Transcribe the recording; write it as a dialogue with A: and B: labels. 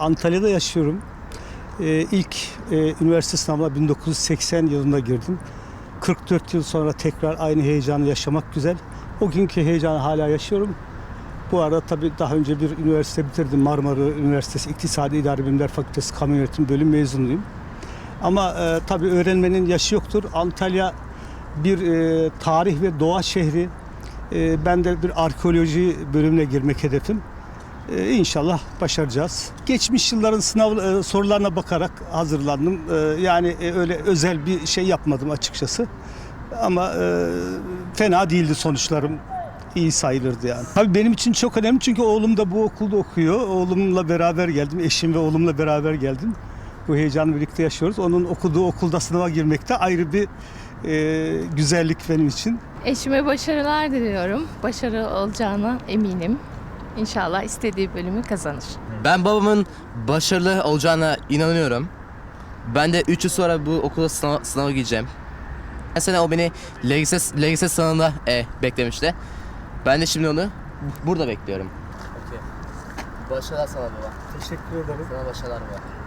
A: Antalya'da yaşıyorum. Ee, ilk e, üniversite sınavına 1980 yılında girdim. 44 yıl sonra tekrar aynı heyecanı yaşamak güzel. O günkü heyecanı hala yaşıyorum. Bu arada tabii daha önce bir üniversite bitirdim. Marmara Üniversitesi İktisadi İdari Bilimler Fakültesi Kamu Yönetimi Bölüm mezunuyum. Ama e, tabii öğrenmenin yaşı yoktur. Antalya bir e, tarih ve doğa şehri. E, ben de bir arkeoloji bölümüne girmek hedefim. E, inşallah başaracağız. Geçmiş yılların sınav e, sorularına bakarak hazırlandım. E, yani e, öyle özel bir şey yapmadım açıkçası. Ama e, fena değildi sonuçlarım. iyi sayılırdı yani. Tabii benim için çok önemli çünkü oğlum da bu okulda okuyor. Oğlumla beraber geldim. Eşim ve oğlumla beraber geldim. Bu heyecanı birlikte yaşıyoruz. Onun okuduğu okulda sınava girmekte ayrı bir e, güzellik benim için.
B: Eşime başarılar diliyorum. Başarılı olacağına eminim. İnşallah istediği bölümü kazanır.
C: Ben babamın başarılı olacağına inanıyorum. Ben de 3 yıl sonra bu okula sınava, sınava gireceğim. Her sene o beni LGS, LGS sınavında e, beklemişti. Ben de şimdi onu burada bekliyorum. Başarılar sana baba.
A: Teşekkür ederim.
C: Sana başarılar baba.